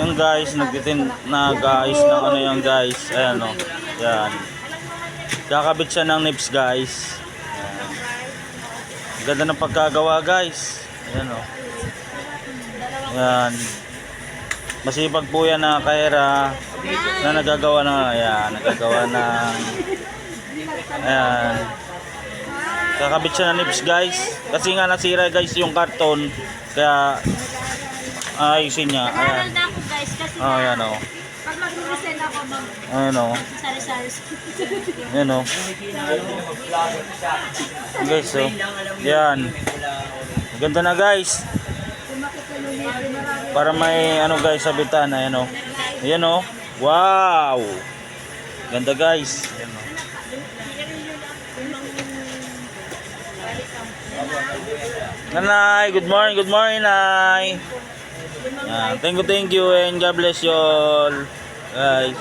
Yan guys, nagtitin nag-aayos ng ano yan guys. Ayan o. Yan. Kakabit siya ng nips guys. Ayan. Ganda ng pagkagawa guys. Ayan o. Yan. Masipag po yan na kahera na nagagawa ng ayan, nagagawa ng ayan. Kakabit siya ng nips guys. Kasi nga nasira guys yung karton. Kaya ayusin niya. Ayan. Nag-aaral na ako guys kasi Oh, na, ayan o. pag mag-resign ako, mag Ayan o. sari-sari. Ayan o. Guys, so. Yan. Ganda na guys. Para may ano guys, sabitan. Ayan o. Ayan o. Wow. Ganda guys. Ayan o. Nanay, good morning, good morning, Nay. Yan. Thank you, thank you and God bless you all. Guys.